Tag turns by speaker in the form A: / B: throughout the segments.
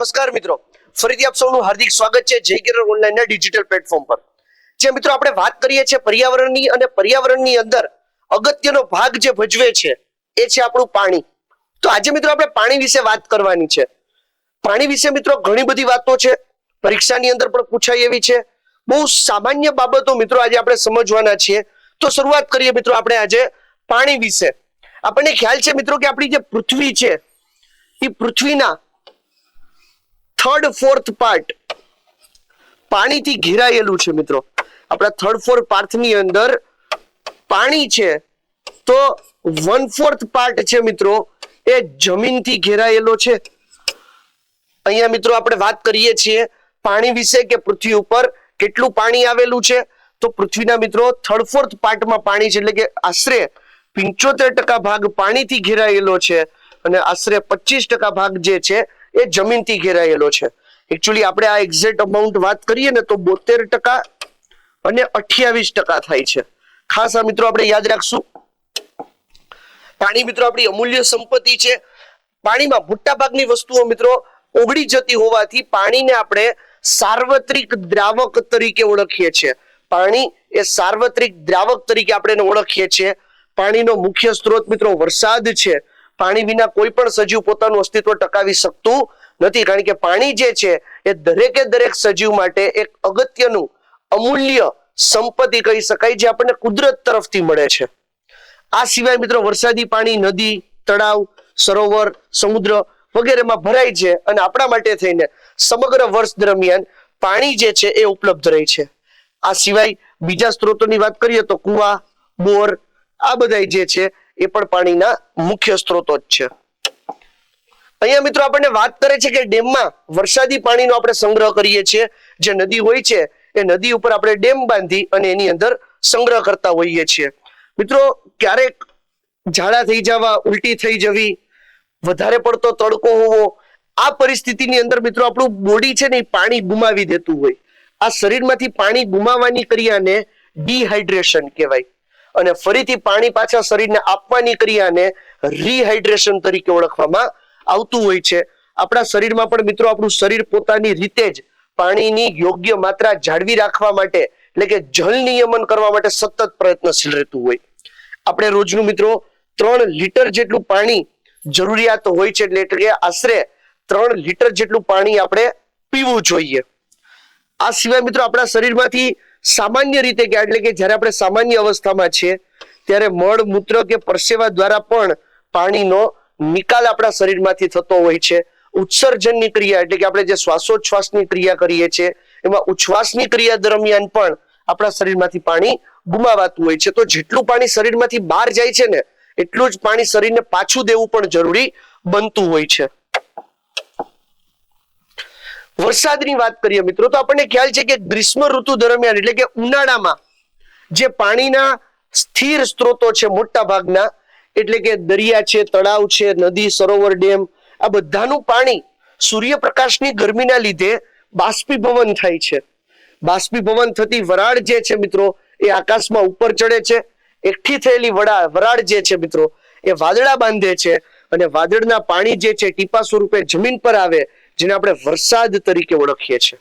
A: નમસ્કાર મિત્રો. ફરીથી આપ સૌનું હાર્દિક સ્વાગત છે જય કિરણ ઓનલાઈનના ડિજિટલ પ્લેટફોર્મ પર. જે મિત્રો આપણે વાત કરીએ છીએ પર્યાવરણની અને પર્યાવરણની અંદર અગત્યનો ભાગ જે ભજવે છે એ છે આપણું પાણી. તો આજે મિત્રો આપણે પાણી વિશે વાત કરવાની છે. પાણી વિશે મિત્રો ઘણી બધી વાતો છે. પરીક્ષાની અંદર પણ પૂછાય એવી છે. બહુ સામાન્ય બાબતો મિત્રો આજે આપણે સમજવાના છીએ. તો શરૂઆત કરીએ મિત્રો આપણે આજે પાણી વિશે. આપણને ખ્યાલ છે મિત્રો કે આપણી જે પૃથ્વી છે, એ પૃથ્વીના થર્ડ ફોર્થ પાર્ટ પાણીથી ઘેરાયેલું છે મિત્રો. આપણા થર્ડ ફોર્થ પાર્ટની અંદર પાણી છે, તો વન ફોર્થ પાર્ટ છે મિત્રો, એ જમીનથી ઘેરાયેલો છે. અહીંયા મિત્રો આપણે વાત કરીએ છીએ પાણી વિશે કે પૃથ્વી ઉપર કેટલું પાણી આવેલું છે. તો પૃથ્વીના મિત્રો થર્ડ ફોર્થ પાર્ટમાં પાણી છે, એટલે કે આશરે પિંચોતેર ટકા ભાગ પાણીથી ઘેરાયેલો છે અને આશરે પચીસ ટકા ભાગ જે છે એ જમીનથી ઘેરાયેલો છે. એકચ્યુઅલી આપણે આ એક્ઝેક્ટ અમાઉન્ટ વાત કરીએ ને તો બોતેર ટકા અને અઠ્યાવીસ ટકા થાય છે. ખાસ આ મિત્રો આપણે યાદ રાખશું. પાણી મિત્રો આપણી અમૂલ્ય સંપત્તિ છે. પાણીમાં મોટા ભાગની વસ્તુઓ મિત્રો ઓગળી જતી હોવાથી પાણીને આપણે સાર્વત્રિક દ્રાવક તરીકે ઓળખીએ છીએ. પાણી એ સાર્વત્રિક દ્રાવક તરીકે આપણે એને ઓળખીએ છીએ. પાણીનો મુખ્ય સ્ત્રોત મિત્રો વરસાદ છે. પાણી વિના કોઈ પણ સજીવ પોતાનું અસ્તિત્વ ટકાવી શકતું નથી. કારણ કે પાણી જે છે, એ દરેકે દરેક સજીવ માટે એક અગત્યનું અમૂલ્ય સંપત્તિ કહી શકાય, જે આપણને કુદરત તરફથી મળે છે. આ સિવાય મિત્રો, વરસાદી પાણી, નદી, તળાવ, સરોવર, સમુદ્ર વગેરેમાં ભરાય છે અને આપણા માટે થઈને સમગ્ર વર્ષ દરમિયાન પાણી જે છે, એ ઉપલબ્ધ રહે છે. આ સિવાય બીજા સ્ત્રોતોની વાત કરીએ તો કુવા, બોર, આ બધા જે છે એ પણ પાણીના મુખ્ય સ્ત્રોતો જ છે. અહીંયા મિત્રો આપણને વાત કરે છે કે ડેમમાં વરસાદી પાણીનો આપણે સંગ્રહ કરીએ છીએ. જે નદી હોય છે, એ નદી ઉપર આપણે ડેમ બાંધી અને એની અંદર સંગ્રહ કરતા હોઈએ છીએ. મિત્રો, ક્યારેક ઝાડા થઈ જવા, ઉલટી થઈ જવી, વધારે પડતો તડકો હોવો, આ પરિસ્થિતિની અંદર મિત્રો આપણું બોડી છે ને એ પાણી ગુમાવી દેતું હોય. આ શરીરમાંથી પાણી ગુમાવાની ક્રિયાને ડિહાઇડ્રેશન કહેવાય. અને ફરીથી પાણી પાછા શરીરને આપવાની ક્રિયાને રિહાઇડ્રેશન તરીકે ઓળખવામાં આવતું હોય છે. આપણા શરીરમાં પણ મિત્રો આપણું શરીર પોતાની રીતે જ પાણીની યોગ્ય માત્રા જાળવી રાખવા માટે એટલે કે જલ નિયમન કરવા માટે સતત પ્રયત્નશીલ રહેતું હોય. આપણે રોજનું મિત્રો ત્રણ લીટર જેટલું પાણી જરૂરિયાત હોય છે એટલે કે આશરે ત્રણ લીટર જેટલું પાણી આપણે પીવું જોઈએ. આ સિવાય મિત્રો આપણા શરીરમાંથી સામાન્ય રીતે કે એટલે કે જ્યારે આપણે સામાન્ય અવસ્થામાં છીએ, ત્યારે મળ, મૂત્ર કે પરસેવા દ્વારા પણ પાણીનો નિકાલ આપણા શરીરમાંથી થતો હોય છે. ઉત્સર્જનની ક્રિયા એટલે કે આપણે જે શ્વાસોચ્છ્વાસની ક્રિયા કરીએ છીએ, એમાં ઉચ્છ્વાસની ક્રિયા દરમિયાન પણ આપણા શરીરમાંથી પાણી ગુમાવાતું હોય છે. તો જેટલું પાણી શરીરમાંથી બહાર જાય છે ને, એટલું જ પાણી શરીરને પાછું દેવું પણ જરૂરી બનતું હોય છે. વરસાદની વાત કરીએ મિત્રો, તો આપણને ખ્યાલ છે કે ગ્રીષ્મ ઋતુ દરમિયાન, એટલે કે ઉનાળામાં, જે પાણીના સ્થિર સ્ત્રોતો છે મોટા ભાગના એટલે કે દરિયા છે, તળાવ છે, નદી, સરોવર ડેમ, આ બધાનું પાણી સૂર્યપ્રકાશની ગરમીના લીધે બાષ્પીભવન થાય છે. બાષ્પીભવન થતી વરાળ જે છે મિત્રો, એ આકાશમાં ઉપર ચડે છે. એકઠી થયેલી વડા, વરાળ જે છે મિત્રો, એ વાદળા બાંધે છે અને વાદળના પાણી જે છે, ટીપા સ્વરૂપે જમીન પર આવે જેને આપણે વરસાદ તરીકે ઓળખીએ છીએ.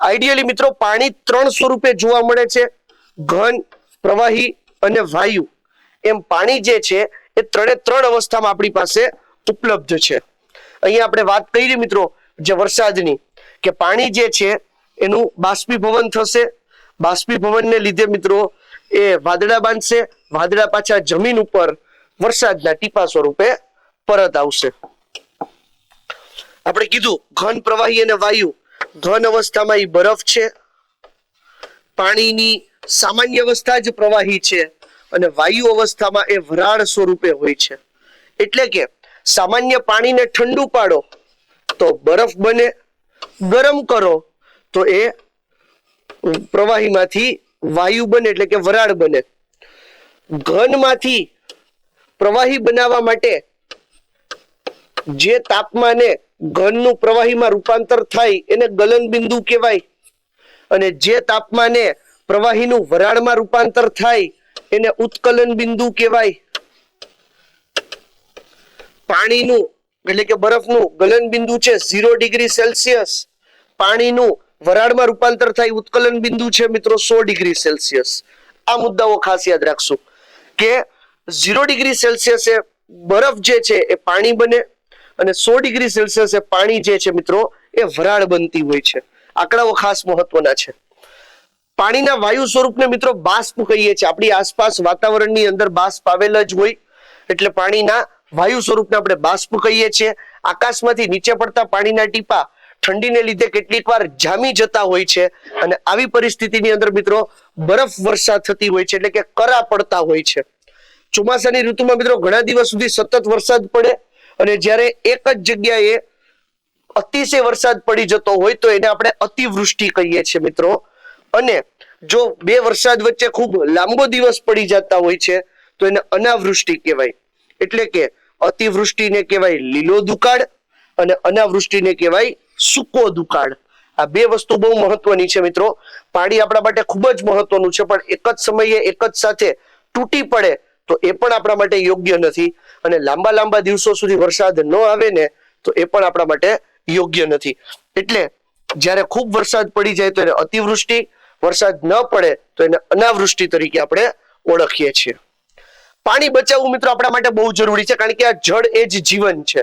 A: આઈડિયલી મિત્રો, પાણી ત્રણ સ્વરૂપે જોવા મળે છે. ઘન, પ્રવાહી અને વાયુ. એમ પાણી જે છે, એ ત્રણે ત્રણ અવસ્થામાં આપણી પાસે ઉપલબ્ધ છે. અહીંયા આપણે વાત કરી મિત્રો, જે વરસાદની, કે પાણી જે છે, એનું બાષ્પીભવન થશે. બાષ્પીભવનને લીધે મિત્રો, એ વાદળા બાંધશે. વાદળા પાછા જમીન ઉપર વરસાદના ટીપા સ્વરૂપે પરત આવશે. આપણે કીધું, ઘન પ્રવાહી અને વાયુ. ઘન અવસ્થામાં એ બરફ છે. પાણીની સામાન્ય અવસ્થા જ પ્રવાહી છે અને વાયુ અવસ્થામાં એ વરાળ સ્વરૂપે હોય છે. એટલે કે સામાન્ય પાણીને ઠંડુ પાડો, તો બરફ બને. ગરમ કરો, તો એ પ્રવાહીમાંથી વાયુ બને, એટલે કે વરાળ બને. ઘનમાંથી પ્રવાહી બનાવવા માટે જે તાપમાને ઘનનું પ્રવાહીમાં રૂપાંતર થાય એને ગલન બિંદુ કહેવાય. અને જે તાપમાને પ્રવાહીનું વરાળમાં રૂપાંતર થાય એને ઉત્કલન બિંદુ કહેવાય. પાણીનું એટલે કે બરફનું ગલન બિંદુ છે ઝીરો ડિગ્રી સેલ્સિયસ. પાણીનું વરાળમાં રૂપાંતર થાય ઉત્કલન બિંદુ છે મિત્રો સો ડિગ્રી સેલ્સિયસ. આ મુદ્દાઓ ખાસ યાદ રાખશું. કે ઝીરો ડિગ્રી સેલ્સિયસે બરફ જે છે એ પાણી બને અને સો ડિગ્રી સેલ્સિયસે પાણી જે છે મિત્રો, એ વરાળ બનતી હોય છે. આંકડાઓ ખાસ મહત્વના છે. પાણીના વાયુ સ્વરૂપને મિત્રો બાષ્પ કહીએ છીએ. આપણી આસપાસ વાતાવરણની અંદર બાષ્પ આવેલ જ હોય. એટલે પાણીના વાયુ સ્વરૂપને આપણે બાષ્પ કહીએ છીએ. આકાશમાંથી નીચે પડતા પાણીના ટીપા ઠંડીને લીધે કેટલીક વાર જામી જતા હોય છે. અને આવી પરિસ્થિતિની અંદર મિત્રો બરફ વર્ષા થતી હોય છે. એટલે કે કરા પડતા હોય છે. ચોમાસાની ઋતુમાં મિત્રો ઘણા દિવસ સુધી સતત વરસાદ પડે. અને જ્યારે એક જ જગ્યાએ અતિશય વરસાદ પડી જતો હોય તો એને આપણે અતિવૃષ્ટિ કહીએ છીએ મિત્રો. અને જો બે વરસાદ વચ્ચે ખૂબ લાંબો દિવસ પડી જતા હોય છે, તો એને અનાવૃષ્ટિ કહેવાય. એટલે કે અતિવૃષ્ટિને કહેવાય લીલો દુકાળ અને અનાવૃષ્ટિને કહેવાય સૂકો દુકાળ. આ બે વસ્તુ બહુ મહત્વની છે મિત્રો. પાણી આપણા માટે ખૂબ જ મહત્વનું છે, પણ એક જ સમયે એક જ સાથે તૂટી પડે તો એ પણ આપણા માટે યોગ્ય નથી. અને લાંબા લાંબા દિવસો સુધી વરસાદ ન આવે ને, તો એ પણ આપણા માટે યોગ્ય નથી. એટલે જ્યારે ખૂબ વરસાદ પડી જાય તો એને અતિવૃષ્ટિ, વરસાદ ન પડે તો એને અનાવૃષ્ટિ તરીકે આપણે ઓળખીએ છીએ. પાણી બચાવવું મિત્રો આપણા માટે બહુ જરૂરી છે, કારણ કે આ જળ એ જ જીવન છે.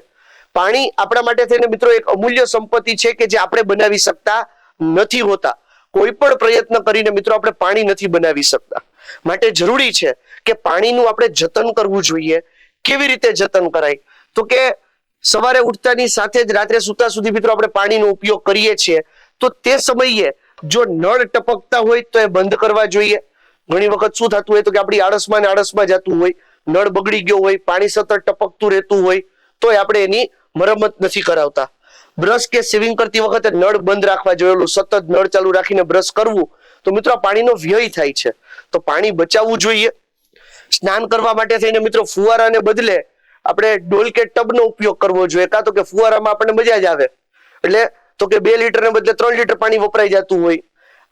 A: પાણી આપણા માટે થઈને મિત્રો એક અમૂલ્ય સંપત્તિ છે કે જે આપણે બનાવી શકતા નથી હોતા. કોઈ પણ પ્રયત્ન કરીને મિત્રો આપણે પાણી નથી બનાવી શકતા. માટે જરૂરી છે કે પાણીનું આપણે જતન કરવું જોઈએ. કેવી રીતે જતન કરાય? તો કે સવારે ઉઠતાની સાથે જ રાત્રે સૂતા સુધી મિત્રો આપણે પાણીનો ઉપયોગ કરીએ છીએ. તો તે સમયે જો નળ ટપકતા હોય તો એ બંધ કરવા જોઈએ. ઘણી વખત શું થતું હોય તો કે આપણી આળસમાં ને આળસમાં જતું હોય, નળ બગડી ગયો હોય, પાણી સતત ટપકતું રહેતું હોય, તોય આપણે એની મરમ્મત નથી કરાવતા. બ્રશ કે સેવિંગ કરતી વખતે નળ બંધ રાખવા જોઈએ. સતત નળ ચાલુ રાખીને બ્રશ કરવું તો મિત્રો પાણીનો વ્યય થાય છે. તો પાણી બચાવવું જોઈએ. સ્નાન કરવા માટે થઈને મિત્રો ફુવારાને બદલે આપણે ડોલ કે ટબનો ઉપયોગ કરવો જોઈએ. કાં તો કે ફુવારામાં આપણને મજા જ આવે. એટલે તો કે બે લીટરને બદલે ત્રણ લીટર પાણી વપરાઈ જતું હોય.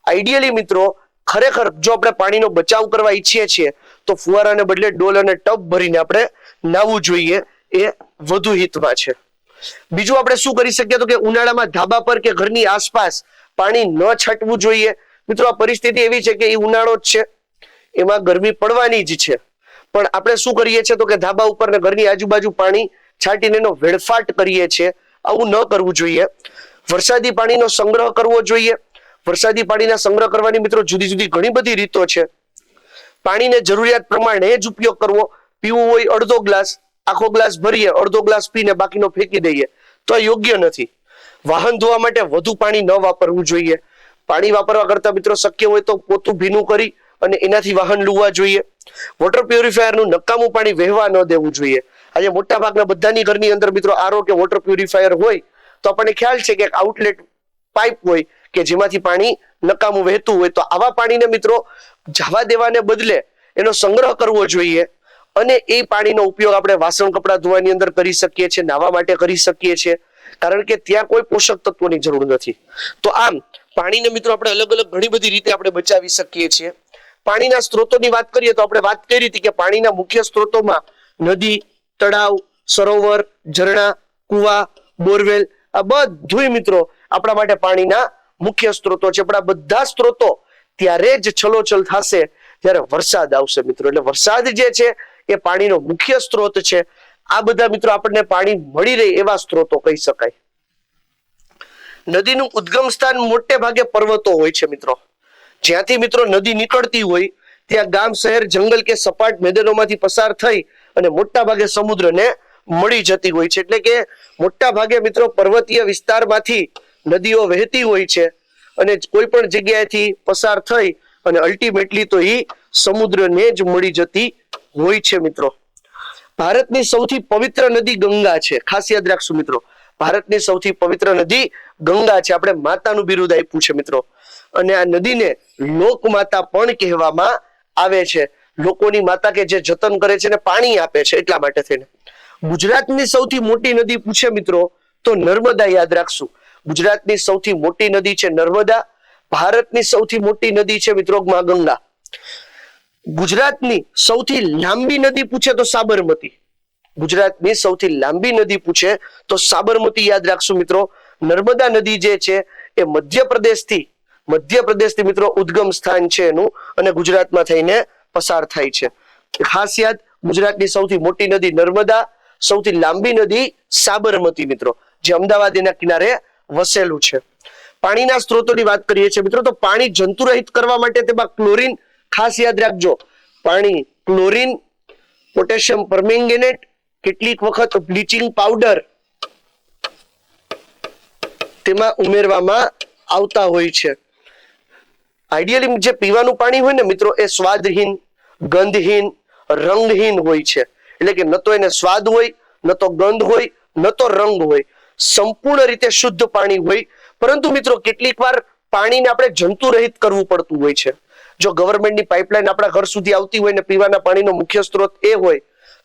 A: આઈડિયલી મિત્રો, ખરેખર જો આપણે પાણીનો બચાવ કરવા ઈચ્છીએ છીએ, તો ફુવારાને બદલે ડોલ અને ટબ ભરીને આપણે નાવું જોઈએ. એ વધુ હિતમાં છે. બીજું આપણે શું કરી શકીએ તો કે ઉનાળામાં ધાબા પર કે ઘરની આસપાસ પાણી ન છાંટવું જોઈએ. મિત્રો, આ પરિસ્થિતિ એવી છે કે એ ઉનાળો જ છે. એમાં ગરમી પડવાની જ છે. પણ આપણે શું કરીએ છીએ તો કે ધાબા ઉપર ને ઘરની આજુબાજુ પાણી છાંટીને એનો વેડફાટ કરીએ છીએ. આવું ન કરવું જોઈએ. વરસાદી પાણીનો સંગ્રહ કરવો જોઈએ. વરસાદી પાણીના સંગ્રહ કરવાની મિત્રો જુદી જુદી ઘણી બધી રીતો છે. પાણીને જરૂરિયાત પ્રમાણે જ ઉપયોગ કરવો. પીવું હોય અડધો ગ્લાસ, આખો ગ્લાસ ભરીએ, અડધો ગ્લાસ પીને બાકીનો ફેંકી દઈએ. તો આ યોગ્ય નથી. વાહન ધોવા માટે વધુ પાણી ન વાપરવું જોઈએ. પાણી વાપરવા કરતા મિત્રો શક્ય હોય તો પોતું ભીનું કરી અને એનાથી વાહન લુવા જોઈએ. વોટર પ્યુરિફાયરનું નકામું પાણી વહેવા ન દેવું જોઈએ. આજે મોટા ભાગના બધાની ઘરની અંદર મિત્રો આરો કે વોટર પ્યુરિફાયર હોય તો આપણને ખ્યાલ છે કે આઉટલેટ પાઇપ હોય કે જેમાંથી પાણી નકામું વહેતું હોય તો આવા પાણીને મિત્રો જવા દેવાને બદલે એનો સંગ્રહ કરવો જોઈએ અને એ પાણીનો ઉપયોગ આપણે વાસણ કપડાં ધોવાની અંદર કરી શકીએ છીએ, નાવા માટે કરી શકીએ છીએ. કારણ કે ત્યાં કોઈ પોષક તત્વોની જરૂર નથી. તો આમ પાણીને મિત્રો આપણે અલગ અલગ ઘણી બધી રીતે આપણે બચાવી શકીએ છીએ. પાણીના સ્ત્રોતોની વાત કરીએ તો આપણે વાત કરી હતી કે પાણીના મુખ્ય સ્ત્રોતોમાં નદી, તળાવ, સરોવર, ઝરણા, કુવા, બોરવેલ આ બધુંય મિત્રો આપણા માટે પાણીના મુખ્ય સ્ત્રોતો છે. પણ આ બધા સ્ત્રોતો ત્યારે જ છલોછલ થશે ત્યારે વરસાદ આવશે મિત્રો. એટલે વરસાદ જે છે એ પાણીનો મુખ્ય સ્ત્રોત છે. આ બધા મિત્રો આપણને પાણી મળી રહે એવા સ્ત્રોતો કહી શકાય. નદીનું ઉદ્ગમ સ્થાન મોટે ભાગે પર્વતો હોય છે મિત્રો. જ્યાંથી મિત્રો નદી નીકળતી હોય, ત્યાં ગામ, શહેર, જંગલ કે સપાટ મેદાનોમાંથી પસાર થઈ અને મોટા ભાગે સમુદ્રને મળી જતી હોય છે. એટલે કે મોટા ભાગે મિત્રો પર્વતીય વિસ્તારમાંથી નદીઓ વહેતી હોય છે અને કોઈ પણ જગ્યાએથી પસાર થઈ અને અલ્ટિમેટલી તો એ સમુદ્રને જ મળી જતી હોય છે મિત્રો. ભારતની સૌથી પવિત્ર નદી ગંગા છે. ખાસ યાદ રાખશું મિત્રો. ભારતની સૌથી પવિત્ર નદી ગંગા છે. આપણે માતાનું બિરુદ આપ્યું છે મિત્રો. અને આ નદીને લોકમાતા પણ કહેવામાં આવે છે. લોકોની માતા કે જે જતન કરે છે ને પાણી આપે છે એટલા માટે થઈને. ગુજરાતની સૌથી મોટી નદી પૂછે મિત્રો, તો નર્મદા યાદ રાખશું. ગુજરાતની સૌથી મોટી નદી છે નર્મદા. ભારતની સૌથી મોટી નદી છે મિત્રો માં ગંગા. ગુજરાતની સૌથી લાંબી નદી પૂછે તો સાબરમતી. ગુજરાતની સૌથી લાંબી નદી પૂછે તો સાબરમતી યાદ રાખશું મિત્રો. નર્મદા નદી જે છે એ મધ્યપ્રદેશથી મધ્યપ્રદેશથી મિત્રો ઉદ્ગમ સ્થાન છે એનું અને ગુજરાતમાં થઈને પસાર થાય છે. ખાસ યાદ, ગુજરાતની સૌથી મોટી નદી નર્મદા, સૌથી લાંબી નદી સાબરમતી મિત્રો, જે અમદાવાદ એના કિનારે વસેલું છે. પાણીના સ્ત્રોતોની વાત કરીએ છીએ મિત્રો, તો પાણી જંતુરહિત કરવા માટે તેમાં ક્લોરીન, ખાસ યાદ રાખજો. પાણી, ક્લોરીન, પોટેશિયમ પરમેંગેનેટ કેટલીક વખત બ્લીચિંગ પાવડર તેમાં ઉમેરવામાં આવતા હોય છે. આઈડિયલી જે પીવાનું પાણી હોય ને મિત્રો, એ સ્વાદહીન, ગંધહીન, રંગહીન હોય છે. એટલે કે ન તો એને સ્વાદ હોય, ન તો ગંધ હોય, ન તો રંગ હોય. સંપૂર્ણ રીતે શુદ્ધ પાણી હોય. પરંતુ મિત્રો, કેટલીક વાર પાણીને આપણે જંતુરહિત કરવું પડતું હોય છે. જો ગવર્મેન્ટની પાઇપલાઇન આપણા ઘર સુધી આવતી હોય ને પીવાના પાણીનો મુખ્ય સ્ત્રોત એ હોય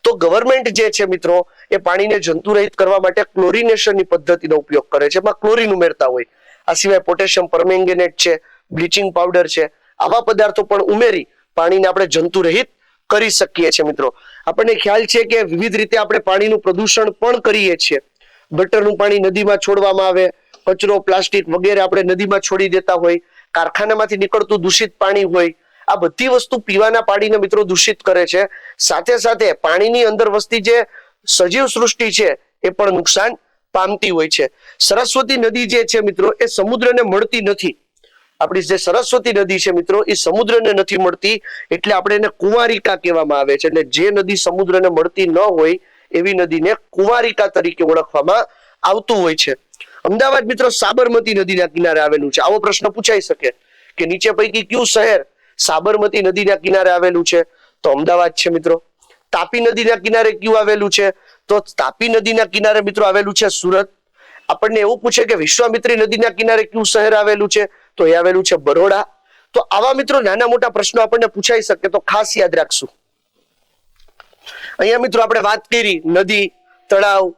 A: તો ગવર્મેન્ટ જે છે મિત્રો, એ પાણીને જંતુરહિત કરવા માટે ક્લોરિનેશનની પદ્ધતિનો ઉપયોગ કરે છે. એમાં ક્લોરિન ઉમેરતા હોય. આ સિવાય પોટેશિયમ પરમેંગેનેટ છે બ્લીચિંગ પાવડર છે, આવા પદાર્થો પણ ઉમેરી પાણીને આપણે જંતુરહિત કરી શકીએ છીએ મિત્રો. આપણને ખ્યાલ છે કે વિવિધ રીતે આપણે પાણીનું પ્રદૂષણ પણ કરીએ છીએ. ગટરનું પાણી નદીમાં છોડવામાં આવે, કચરો, પ્લાસ્ટિક વગેરે આપણે નદીમાં છોડી દેતા હોય, કારખાનામાંથી નીકળતું દૂષિત પાણી હોય આ બધી વસ્તુ પીવાના પાણીને મિત્રો દૂષિત કરે છે. સાથે સાથે પાણીની અંદર વસતી જે સજીવ સૃષ્ટિ છે, એ પણ નુકસાન પામતી હોય છે. સરસ્વતી નદી જે છે મિત્રો, એ સમુદ્રને મળતી નથી. આપણી જે સરસ્વતી નદી છે મિત્રો, એ સમુદ્રને નથી મળતી, એટલે આપણે એને કુંવારિકા કહેવામાં આવે છે. એટલે જે નદી સમુદ્રને મળતી ન હોય, એવી નદીને કુંવારિકા તરીકે ઓળખવામાં આવતું હોય છે. અમદાવાદ મિત્રો સાબરમતી નદીના કિનારે આવેલું છે. આવો પ્રશ્ન પૂછાઈ શકે કે નીચે પૈકી કયું શહેર સાબરમતી નદીના કિનારે આવેલું છે. તો અમદાવાદ છે મિત્રો. તાપી નદીના કિનારે કયું આવેલું છે? તો તાપી નદીના કિનારે મિત્રો આવેલું છે સુરત. આપણને એવું પૂછે કે વિશ્વામિત્રી નદીના કિનારે કયું શહેર આવેલું છે? તો એ આવેલું છે બરોડા. તો આવા મિત્રો નાના મોટા પ્રશ્નો આપણને પૂછાઈ શકે, તો ખાસ યાદ રાખશું. અહીંયા મિત્રો આપણે વાત કરી, નદી, તળાવ,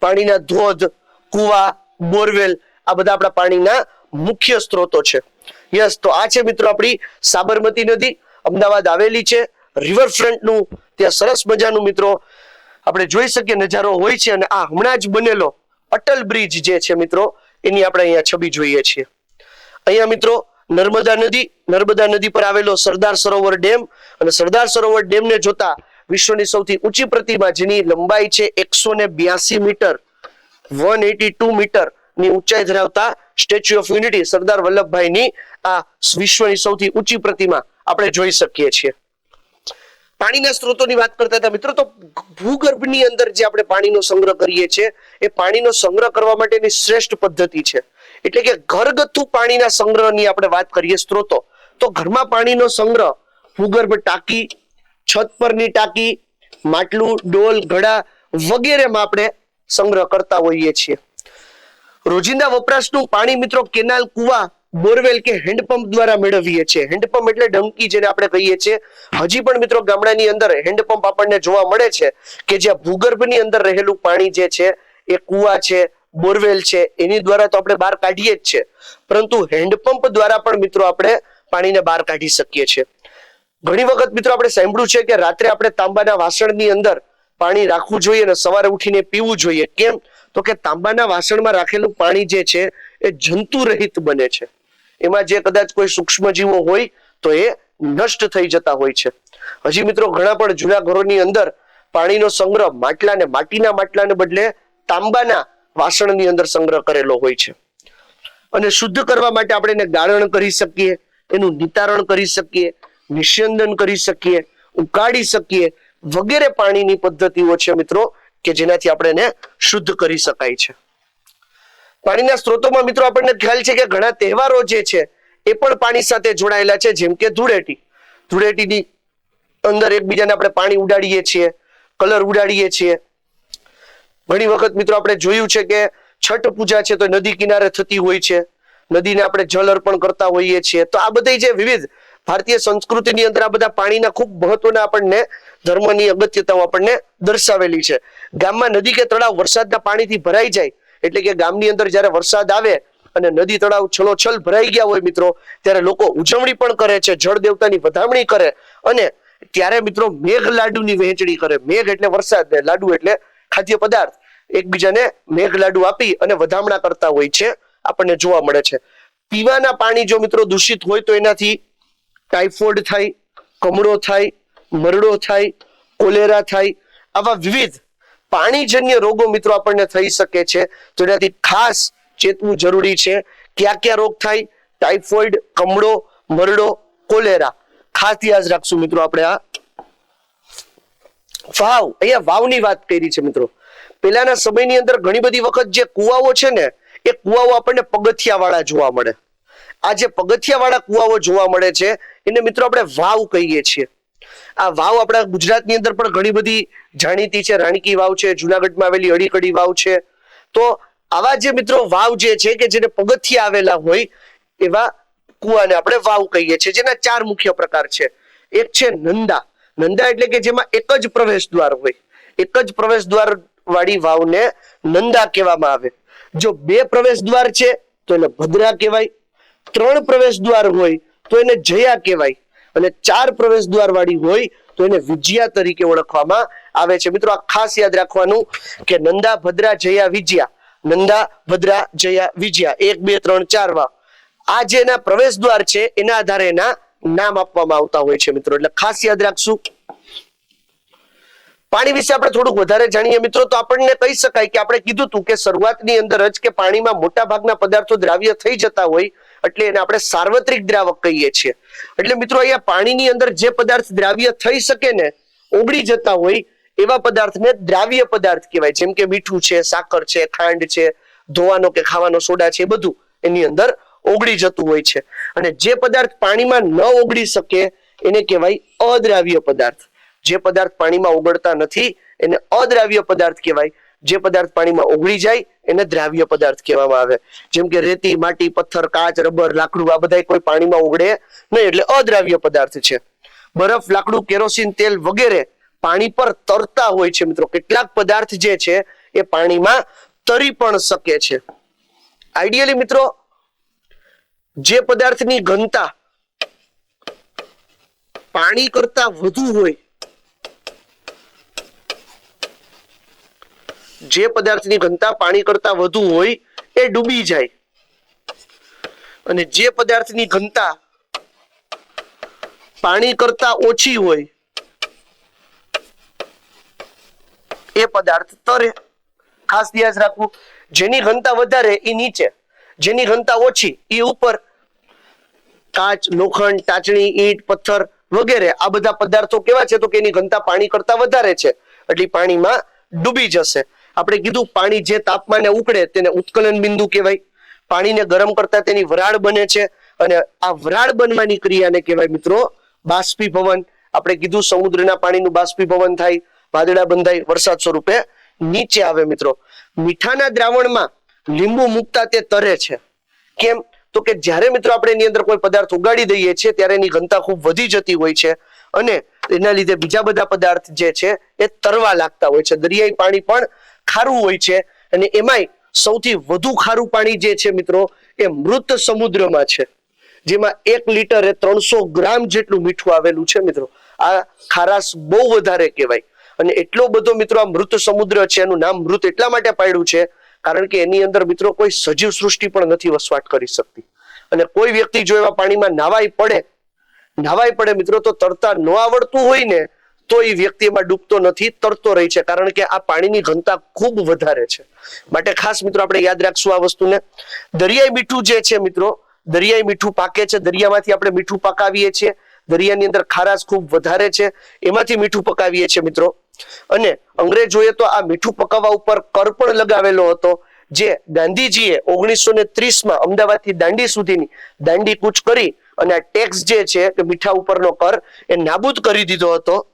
A: પાણીના ધોધ, કુવા, બોરવેલ, આ બધા આપણા પાણીના મુખ્ય સ્ત્રોતો છે. યસ, તો આ છે મિત્રો આપણી સાબરમતી નદી. અમદાવાદ આવેલી છે. રિવરફ્રન્ટનું ત્યાં સરસ મજાનું મિત્રો આપણે જોઈ શકીએ, નજારો હોય છે અને આ હમણાં જ બનેલો અટલ બ્રિજ જે છે મિત્રો, એની આપણે અહીંયા છબી જોઈએ છીએ. અહીંયા મિત્રો, નર્મદા નદી નર્મદા નદી પર આવેલો સરદાર સરોવર ડેમ અને સરદાર સરોવર ડેમને જોતા વિશ્વની સૌથી ઊંચી પ્રતિમા જેની લંબાઈ છે એકસો ને બ્યાસી મીટર, વન એટી મીટરની ઊંચાઈ ધરાવતા સ્ટેચ્યુ ઓફ યુનિટી સરદાર વલ્લભભાઈની આ વિશ્વની સૌથી ઊંચી પ્રતિમા આપણે જોઈ શકીએ છીએ. પાણીના સ્ત્રોતોની વાત કરતા હતા, મિત્રો, તો ભૂગર્ભની અંદર જે આપણે પાણીનો સંગ્રહ કરીએ છીએ, એ પાણીનો સંગ્રહ કરવા માટેની શ્રેષ્ઠ પદ્ધતિ છે. એટલે કે ઘરગથ્થુ પાણીના સંગ્રહની આપણે વાત કરીએ સ્ત્રોતો, તો ઘરમાં પાણીનો સંગ્રહ ભૂગર્ભ ટાંકી, છત પરની ટાંકી, માટલું, ડોલ, ઘડા વગેરેમાં આપણે સંગ્રહ કરતા હોઈએ છીએ. રોજિંદા વપરાશનું પાણી મિત્રો કેનાલ, કુવા, બોરવેલ કે હેન્ડપંપ દ્વારા મેળવીએ છીએ. હેન્ડપંપ એટલે ડંકી જેને આપણે કહીએ છીએ. હજી પણ મિત્રો ગામડાની અંદર હેન્ડપંપ આપણને જોવા મળે છે કે જ્યાં ભૂગર્ભની અંદર રહેલું પાણી જે છે એ કુવા છે, બોરવેલ છે, એની દ્વારા તો આપણે બહાર કાઢીએ જ છે. પરંતુ હેન્ડપંપ દ્વારા પણ મિત્રો આપણે પાણીને બહાર કાઢી શકીએ છીએ. ઘણી વખત મિત્રો આપણે સાંભળ્યું છે કે રાત્રે આપણે તાંબાના વાસણની અંદર પાણી રાખવું જોઈએ અને સવારે ઉઠીને પીવું જોઈએ. કેમ? તો કે તાંબાના વાસણમાં રાખેલું પાણી જે છે એ જંતુ રહિત બને છે. એમાં જે કદાચ કોઈ સૂક્ષ્મજીવો હોય તો એ નષ્ટ થઈ જતા હોય છે. હજી મિત્રો ઘણા પણ જૂના ઘરોની અંદર પાણીનો સંગ્રહ માટલાને માટીના માટલાને બદલે તાંબાના વાસણની અંદર સંગ્રહ કરેલો હોય છે. અને શુદ્ધ કરવા માટે આપણે એને ગાળણ કરી શકીએ, એનું નિતારણ કરી શકીએ, નિસ્યંદન કરી શકીએ, ઉકાળી શકીએ વગેરે પાણીની પદ્ધતિઓ છે મિત્રો કે જેનાથી આપણે એને શુદ્ધ કરી શકાય છે. પાણીના સ્ત્રોતોમાં મિત્રો આપણને ખ્યાલ છે કે ઘણા તહેવારો જે છે, એ પણ પાણી સાથે જોડાયેલા છે, જેમ કે ધૂળેટી. ધૂળેટીની અંદર એકબીજાને આપણે પાણી ઉડાડીએ છીએ, કલર ઉડાડીએ છીએ. ઘણી વખત મિત્રો આપણે જોયું છે કે છઠ પૂજા છે તો નદી કિનારે થતી હોય છે. નદીને આપણે જળ અર્પણ કરતા હોઈએ છીએ. તો આ બધી જે વિવિધ ભારતીય સંસ્કૃતિની અંદર આ બધા પાણીના ખૂબ મહત્વના આપણને ધર્મની અગત્યતાઓ આપણને દર્શાવેલી છે. ગામમાં નદી કે તળાવ વરસાદના પાણીથી ભરાઈ જાય, એટલે કે ગામની અંદર જ્યારે વરસાદ આવે અને નદી, તળાવ, છલોછલ ભરાઈ ગયા હોય મિત્રો, ત્યારે લોકો ઉજવણી પણ કરે છે, જળ દેવતાની વધામણી કરે અને ત્યારે મિત્રો મેઘ લાડુની વહેંચણી કરે. મેઘ એટલે વરસાદ લાડુ એટલે ખાદ્ય પદાર્થ. એકબીજાને મેઘ લાડુ આપી અને વધામણા કરતા હોય છે, આપણને જોવા મળે છે. પીવાના પાણી જો મિત્રો દૂષિત હોય તો એનાથી ટાઇફોઇડ થાય, કમળો થાય મરડો થાય, કોલેરા થાય, આવા વિવિધ પાણીજન્ય રોગો મિત્રો આપણને થઈ શકે છે. તો એનાથી ખાસ ચેતવું જરૂરી છે કયા કયા રોગ થાય ટાઇફોઇડ કમળો મરડો કોલેરા. ખાસ યાદ રાખશું મિત્રો આપણે આ. વાવ, અહીંયા વાવની વાત કરી છે મિત્રો. પેલાના સમયની અંદર ઘણી બધી વખત જે કુવાઓ છે ને, એ કુવાઓ આપણને પગથિયા વાળા જોવા મળે. આ જે પગથિયાવાળા કુવાઓ જોવા મળે છે, એને મિત્રો આપણે વાવ કહીએ છીએ. આ વાવ આપણા ગુજરાતની અંદર પણ ઘણી બધી જાણીતી છે. રાણકી વાવ છે, જુનાગઢમાં આવેલી અડીકડી વાવ છે. તો આવા જે મિત્રો વાવ જે છે કે જેને પગથિયા આવેલા હોય, એવા કુવાને આપણે વાવ કહીએ છીએ. જેના ચાર મુખ્ય પ્રકાર છે. એક છે નંદા. નંદા એટલે કે જેમાં એક જ પ્રવેશ દ્વાર હોય. એક જ પ્રવેશ દ્વાર વાળી વાવને નંદા કહેવામાં આવે. જો બે પ્રવેશ દ્વાર છે, તો એને ભદ્રા કહેવાય ત્રણ પ્રવેશ દ્વાર હોય તો એને જયા કહેવાય. અને ચાર પ્રવેશ દ્વાર વાળી હોય તો એને વિજયા તરીકે ઓળખવામાં આવે છે. મિત્રો, આ ખાસ યાદ રાખવાનું કે નંદા, ભદ્રા, જયા, વિજયા. નંદા, ભદ્રા, જયા, વિજયા. એક, બે, ત્રણ, ચાર વા. આ જે એના પ્રવેશ દ્વાર છે, એના આધારે એના નામ આપવામાં આવતા હોય છે, મિત્રો. એટલે ખાસ યાદ રાખશું. પાણી વિશે આપણે થોડુંક વધારે જાણીએ, મિત્રો, તો આપણને કહી શકાય કે આપણે કીધું હતું કે શરૂઆતની અંદર જ કે પાણીમાં મોટા ભાગના પદાર્થો દ્રાવ્ય થઈ જતા હોય એટલે એને આપણે સાર્વત્રિક દ્રાવક કહીએ છીએ. એટલે મિત્રો અહીંયા પાણીની અંદર જે પદાર્થ દ્રાવ્ય થઈ શકે ને, ઓગળી જતા હોય, એવા પદાર્થને દ્રાવ્ય પદાર્થ કહેવાય. જેમ કે મીઠું છે, સાકર છે, ખાંડ છે, ધોવાનો કે ખાવાનો સોડા છે બધું એની અંદર ઓગળી જતું હોય છે. અને જે પદાર્થ પાણીમાં ન ઓગળી શકે, એને કહેવાય અદ્રાવ્ય પદાર્થ. જે પદાર્થ પાણીમાં ઓગળતા નથી, એને અદ્રાવ્ય પદાર્થ કહેવાય. જે પદાર્થ પાણીમાં ઓગળી જાય એને દ્રાવ્ય પદાર્થ કહેવામાં આવે. જેમ કે રેતી, માટી, પથ્થર, કાચ, રબર, લાકડું, આ બધા કોઈ પાણીમાં ઉગડે નહીં એટલે અદ્રાવ્ય પદાર્થ છે. બરફ, લાકડું, કેરોસીન, તેલ વગેરે પાણી પર તરતા હોય છે મિત્રો. કેટલાક પદાર્થ જે છે એ પાણીમાં તરી પણ શકે છે. આઈડિયલી મિત્રો, જે પદાર્થની ઘનતા પાણી કરતા વધુ હોય જે પદાર્થની ઘનતા પાણી કરતા વધુ હોય એ ડૂબી જાય. અને જે પદાર્થની ઘનતા પાણી કરતા ઓછી હોય એ પદાર્થ તરે. ખાસ ધ્યાન રાખવું. જેની ઘનતા વધારે એ નીચે. જેની ઘનતા ઓછી એ ઉપર. કાચ, લોખંડ, ટાચણી, ઈંટ, પથ્થર વગેરે આ બધા પદાર્થો કેવા છે તો કે એની ઘનતા પાણી કરતા વધારે છે. એટલે પાણીમાં ડૂબી જશે. આપણે કીધું પાણી જે તાપમાને ઉકળે તેને ઉત્કલન બિંદુ કહેવાય. પાણીને ગરમ કરતા તેની વરાળ બને છે અને આ વરાળ બનવાની ક્રિયાને કહેવાય મિત્રો બાષ્પીભવન. આપણે કીધું સમુદ્રના પાણીનું બાષ્પીભવન થાય, વાદળા બંધાય, વરસાદ સ્વરૂપે નીચે આવે મિત્રો. મીઠાના દ્રાવણમાં લીંબુ મૂકતા તે તરે છે. કેમ? તો કે જ્યારે મિત્રો આપણે એની અંદર કોઈ પદાર્થ ઉગાડી દઈએ છીએ ત્યારે એની ઘનતા ખૂબ વધી જતી હોય છે અને એના લીધે બીજા બધા પદાર્થ જે છે એ તરવા લાગતા હોય છે. દરિયાઈ પાણી પણ ખારું હોય છે અને એમાંય સૌથી વધુ ખારું પાણી જે છે મિત્રો એ મૃત સમુદ્રમાં છે. જેમાં એક લીટરે ત્રણસો ગ્રામ જેટલું મીઠું આવેલું છે મિત્રો. આ ખારાશ બહુ વધારે કહેવાય. અને એટલો બધો મિત્રો આ મૃત સમુદ્ર છે, એનું નામ મૃત એટલા માટે પાડ્યું છે, કારણ કે એની અંદર મિત્રો કોઈ સજીવ સૃષ્ટિ પણ નથી વસવાટ કરી શકતી. અને કોઈ વ્યક્તિ જો એવા પાણીમાં નાવાય પડે નાવાય પડે મિત્રો તો તરતા ન આવડતું હોય ને તો એ વ્યક્તિ એમાં ડૂબતો નથી, તરતો રહે છે. કારણ કે આ પાણીની ઘનતા ખૂબ વધારે છે. માટે ખાસ મિત્રો આપણે યાદ રાખશું આ વસ્તુને. દરિયાઈ મીઠું જે છે મિત્રો, દરિયાઈ મીઠું પાકે છે. દરિયામાંથી આપણે મીઠું પકાવીએ છીએ. દરિયાની અંદર ખારાશ ખૂબ વધારે છે. એમાંથી મીઠું પકાવીએ છીએ મિત્રો. અને અંગ્રેજોએ તો આ મીઠું પકાવવા ઉપર કર પણ લગાવેલો હતો, જે ગાંધીજીએ ઓગણીસો ને ત્રીસમાં અમદાવાદથી દાંડી સુધીની દાંડી કૂચ કરી અને આ ટેક્સ જે છે કે મીઠા ઉપરનો કર એ નાબૂદ કરી દીધો હતો.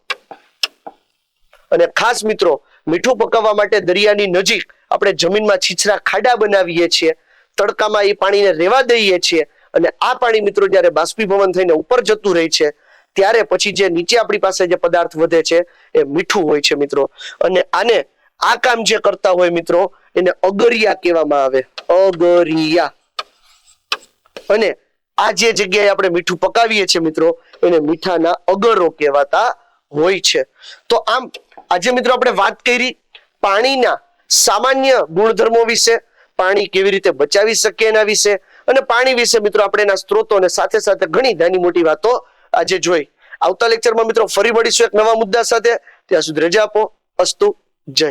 A: અને ખાસ મિત્રો, મીઠું પકાવવા માટે દરિયાની નજીક આપણે જમીનમાં છીછરા ખાડા બનાવીએ છીએ, તડકામાં એ પાણીને રેવા દઈએ છીએ અને આ પાણી મિત્રો જ્યારે બાષ્પીભવન થઈને ઉપર જતું રહે છે, ત્યારે પછી જે નીચે આપણી પાસે જે પદાર્થ વધે છે, એ મીઠું હોય છે મિત્રો. અને આને આ કામ જે કરતા હોય મિત્રો, એને અગરિયા કહેવામાં આવે. અગરિયા. અને આ જે જગ્યાએ આપણે મીઠું પકાવીએ છીએ મિત્રો, એને મીઠાના અગરો કહેવાતા હોય છે. તો આમ આજે મિત્રો આપણે વાત કરી પાણીના સામાન્ય ગુણધર્મો વિશે, પાણી કેવી રીતે બચાવી શકીએ એના વિશે અને પાણી વિશે મિત્રો આપણે એના સ્ત્રોતો અને સાથે સાથે ઘણી નાની મોટી વાતો આજે જોઈ. આવતા લેક્ચરમાં મિત્રો ફરી મળીશું એક નવા મુદ્દા સાથે. ત્યાં સુધી રજા આપો. અસ્તુ. જય.